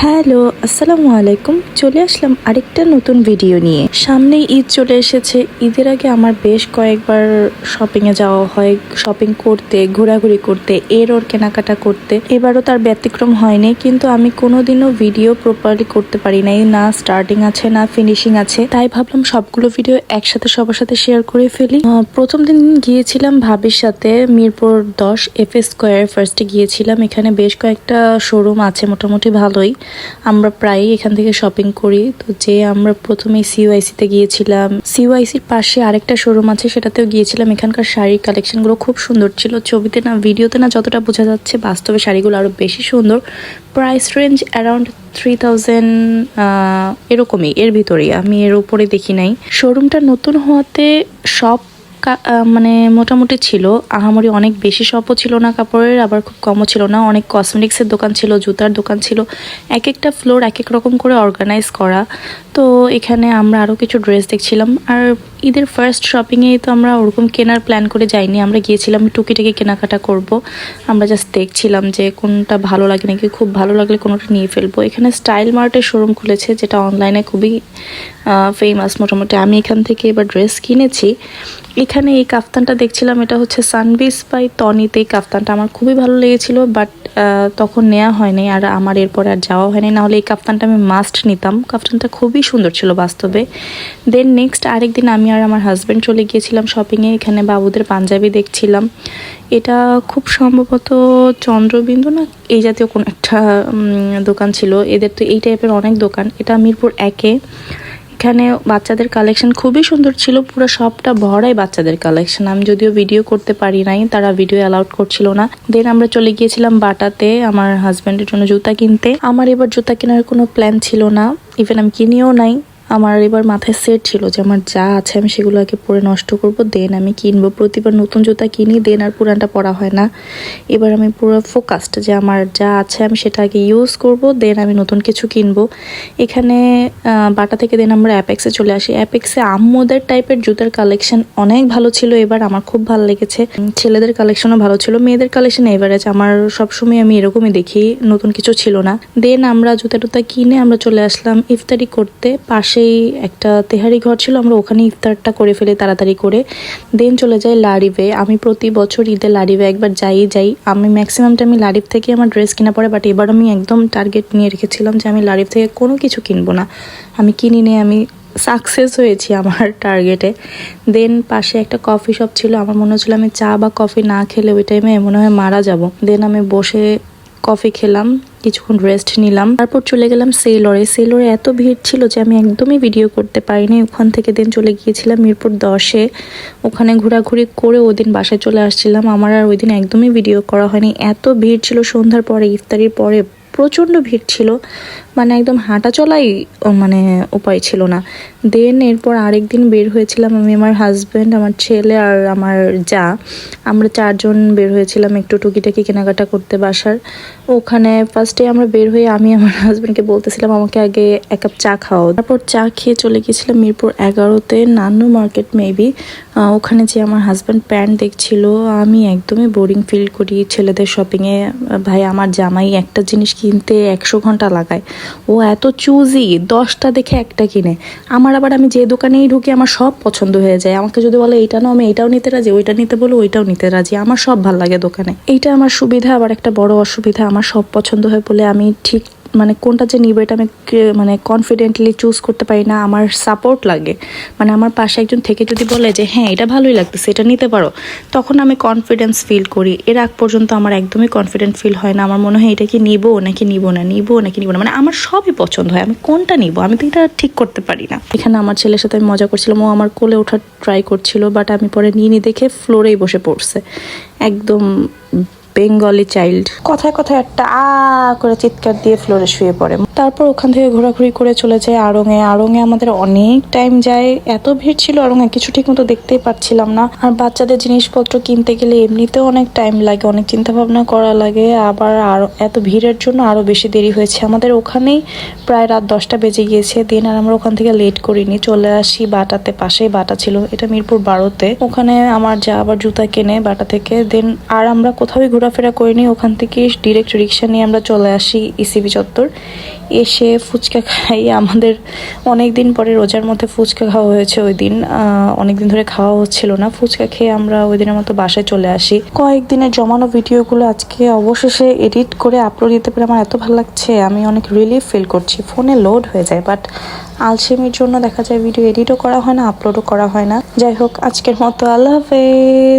Hello, আসসালামু আলাইকুম। চলে আসলাম আরেকটা নতুন ভিডিও নিয়ে। সামনেই ঈদ চলে এসেছে। ঈদের আগে আমার বেশ কয়েকবার শপিংয়ে যাওয়া হয়। শপিং করতে, ঘোরাঘুরি করতে, এর ওর কেনাকাটা করতে। এবারও তার ব্যতিক্রম হয়নি, কিন্তু আমি কোনোদিনও ভিডিও প্রপারলি করতে পারি নাই। না স্টার্টিং আছে, না ফিনিশিং আছে। তাই ভাবলাম সবগুলো ভিডিও একসাথে সবার সাথে শেয়ার করে ফেলি। প্রথম দিন গিয়েছিলাম ভাবির সাথে, মিরপুর দশ এফ স্কোয়ার ফার্স্টে গিয়েছিলাম। এখানে বেশ কয়েকটা শোরুম আছে, মোটামুটি ভালোই। আমরা প্রায়ই এখান থেকে শপিং করি। তো যে আমরা প্রথমে সিওআইসিতে গিয়েছিলাম সিওআইসির পাশে আরেকটা শোরুম আছে, সেটাতেও গিয়েছিলাম। এখানকার শাড়ির কালেকশনগুলো খুব সুন্দর ছিল। ছবিতে না ভিডিওতে না যতটা বোঝা যাচ্ছে, বাস্তবে শাড়িগুলো আরও বেশি সুন্দর। Price range around three thousand এরকমই। এর ভিতরেই, আমি এর উপরে দেখি নাই। শোরুমটা নতুন হওয়াতে সব মানে মোটামুটি ছিল। আহামরি অনেক বেশি শপও ছিল না কাপড়ের, আবার খুব কমও ছিল না। অনেক কসমেটিক্সের দোকান ছিল, জুতার দোকান ছিল। এক একটা ফ্লোর এক এক রকম করে অর্গানাইজ করা। তো এখানে আমরা আরও কিছু ড্রেস দেখছিলাম। আর ঈদের ফার্স্ট শপিংয়ে তো আমরা ওরকম কেনার প্ল্যান করে যাইনি। আমরা গিয়েছিলাম টুকিটাকি কেনাকাটা করব। আমরা জাস্ট দেখছিলাম যে কোনটা ভালো লাগে নাকি, খুব ভালো লাগলে কোনোটা নিয়ে ফেলব। এখানে স্টাইল মার্টের শোরুম খুলেছে, যেটা অনলাইনে খুবই ফেমাস মোটামুটি। আমি এখান থেকে এবার ড্রেস কিনেছি। এখানে এই কাফতানটা দেখছিলাম, এটা হচ্ছে সানবিস বাই তনিতে এই কাফতানটা। আমার খুবই ভালো লেগেছিল বাট তখন নেওয়া হয়নি আর আমার এরপরে আর যাওয়া হয়নি। নাহলে এই কাফতানটা আমি মাস্ট নিতাম। কাফতানটা খুবই সুন্দর ছিল বাস্তবে। দেন নেক্সট আরেকদিন আমি আর আমার হাজব্যান্ড চলে গিয়েছিলাম শপিংয়ে এখানে বাবুদের পাঞ্জাবি দেখছিলাম। এটা খুব সম্ভবত চন্দ্রবিন্দু না, এই জাতীয় কোনো একটা দোকান ছিল। এদের তো এই টাইপের অনেক দোকান। এটা মিরপুর একে। এখানে বাচ্চাদের কালেকশন খুবই সুন্দর ছিল, পুরো সবটা ভরাই বাচ্চাদের কালেকশন আমি যদিও ভিডিও করতে পারি নাই, তারা ভিডিও অ্যালাউড করছিল না। দেন আমরা চলে গিয়েছিলাম বাটাতে, আমার হাজব্যান্ডের জন্য জুতা কিনতে। আমার এবার জুতা কেনার কোনো প্ল্যান ছিল না ইভেন আমি কিনিও নাই। আমার এবার মাথায় সেট ছিল যে আমার যা আছে আমি সেগুলো আগে পরে নষ্ট করব দেন আমি কিনবো। প্রতিবার নতুন জুতা কিনি দেন আর পুরানটা পরা হয় না। এবার আমি পুরো ফোকাসড যে আমার যা আছে আমি সেটা আগে ইউজ করব দেন আমি নতুন কিছু কিনবো। এখানে বাটা থেকে দেন আমরা অ্যাপেক্সে চলে আসি। অ্যাপেক্সে আম্মুদের টাইপের জুতার কালেকশন অনেক ভালো ছিল। এবার আমার খুব ভালো লেগেছে। ছেলেদের কালেকশনও ভালো ছিল। মেয়েদের কালেকশন এভারেজ আমার সবসময় আমি এরকমই দেখি। নতুন কিছু ছিল না। দেন আমরা জুতা টুতা কিনে আমরা চলে আসলাম ইফতারি করতে। পাশেই একটা তেহারি ঘর ছিল, আমরা ওখানে ইফতারটা করে ফেলি তাড়াতাড়ি করে। দেন চলে যাই লারিভে আমি প্রতি বছর ঈদে লারিভে একবার যাই যাই। আমি ম্যাক্সিমামটা আমি লারিভ থেকে আমার ড্রেস কিনা পড়ে বাট এবার আমি একদম টার্গেট নিয়ে রেখেছিলাম যে আমি লারিভ থেকে কোনো কিছু কিনবো না। আমি কিনি নিয়ে আমি সাকসেস হয়েছি আমার টার্গেটে দেন পাশে একটা কফি শপ ছিল, আমার মনে হচ্ছিল আমি চা বা কফি না খেলে ওই টাইমে মনে হয় মারা যাব। দেন আমি বসে কফি খেলাম, কিছুক্ষণ রেস্ট নিলাম, তারপর চলে গেলাম সেলরে সেলরে এত ভিড় ছিল যে আমি একদমই ভিডিও করতে পারিনি। ওখান থেকে দিন চলে গিয়েছিলাম মিরপুর দশে। ওখানে ঘোরাঘুরি করে ওই দিন বাসায় চলে আসছিলাম। আমার আর ওই দিন একদমই ভিডিও করা হয়নি। এত ভিড় ছিল সন্ধ্যার পরে, ইফতারির পরে। প্রচণ্ড ভিড় ছিল। মানে একদম হাঁটা চলাই মানে উপায় ছিল না। দেন এরপর আরেক দিন বের হয়েছিলাম আমি, আমার হাজব্যান্ড আমার ছেলে আর আমার যা। আমরা চারজন বের হয়েছিলাম একটু টুকিটাকি কেনাকাটা করতে বাসার। ওখানে ফার্স্টে আমরা বের হয়ে আমি আমার হাজব্যান্ডকে বলতেছিলাম, আমাকে আগে এক কাপ চা খাও। তারপর চা খেয়ে চলে গেছিলাম মিরপুর এগারোতে নান্নু মার্কেট মেবি ওখানে যে আমার হাজব্যান্ড প্যান্ট দেখছিল, আমি একদমই বোরিং ফিল করি ছেলেদের শপিংয়ে ভাই, আমার জামাই একটা জিনিস কিনতে একশো ঘণ্টা লাগায়। ও এত চুজি দশটা দেখে একটা কিনে। আমার আবার আমি যে দোকানেই ঢুকি, আমার সব পছন্দ হয়ে যায়। আমাকে যদি বলে, এইটা নাও, আমি এইটাও নিতে রাজি, ওইটা নিতে বলো, ওইটাও নিতে রাজি। আমার সব ভালো লাগে দোকানে। এইটা আমার সুবিধা, আবার একটা বড় অসুবিধা, আমার সব পছন্দ হয় বলে আমি ঠিক মানে কোনটা যে নিব এটা আমি মানে কনফিডেন্টলি চুজ করতে পারি না, আমার সাপোর্ট লাগে। মানে আমার পাশে একজন থেকে যদি বলে যে হ্যাঁ এটা ভালোই লাগতেছে, এটা নিতে পারো, তখন আমি কনফিডেন্স ফিল করি। এর আগ পর্যন্ত আমার একদমই কনফিডেন্ট ফিল হয় না। আমার মনে হয়, এটা কি নিবো, নাকি নিবো না? নিবো, নাকি নিবো না? মানে আমার সবই পছন্দ হয়। আমি কোনটা নিব? আমি তো এটা ঠিক করতে পারি না। এখানে আমার ছেলের সাথে আমি মজা করছিলাম। ও আমার কোলে ওঠার ট্রাই করছিল বাট আমি পরে নিয়ে নিয়ে দেখে ফ্লোরেই বসে পড়ছে। একদম বেঙ্গলি চাইল্ড কথায় কথায় একটা আ করে চিৎকার দিয়ে ফ্লোরে শুয়ে পড়ে। তারপর ওখান থেকে ঘোরাঘুরি করে চলে যায় আড়ঙে। আড়ঙে আমাদের অনেক টাইম যায়। এত ভিড় ছিল আড়ঙে, কিছু ঠিক মতো দেখতেই পাচ্ছিলাম না। আর বাচ্চাদের জিনিসপত্র কিনতে গেলে এমনিতেও অনেক টাইম লাগে, অনেক চিন্তা ভাবনা করা লাগে। আবার আরও, এত ভিড়ের জন্য আরও বেশি দেরি হয়েছে। আমাদের ওখানেই প্রায় রাত দশটা বেজে গিয়েছে। দিন আর আমরা ওখান থেকে লেট করিনি। চলে আসি বাটাতে পাশেই বাটা ছিল। এটা মিরপুর বারোতে। ওখানে আমার যা আবার জুতা কেনে বাটা থেকে। দেন আর আমরা কোথাও ঘোরাফেরা করিনি। ওখান থেকে ডিরেক্ট রিক্সা নিয়ে আমরা চলে আসি ইসিবি চত্বর। এসে ফুচকা খাই আমাদের অনেক দিন পরে রোজার মধ্যে ফুচকা খাওয়া হয়েছে ওই দিন। অনেক দিন ধরে খাওয়া হচ্ছিল না। ফুচকা খেয়ে আমরা ওই দিনের মতো বাসায় চলে আসি। কয়েকদিনের জমানো ভিডিওগুলো আজকে অবশেষে এডিট করে আপলোড দিতে পেরে আমার এত ভালো লাগছে, আমি অনেক রিলিফ ফিল করছি। ফোনে লোড হয়ে যায় বাট আলসেমির জন্য দেখা যায় ভিডিও এডিটও করা হয় না আপলোডও করা হয় না। যাই হোক, আজকের মতো আল্লাহ হাফেজ।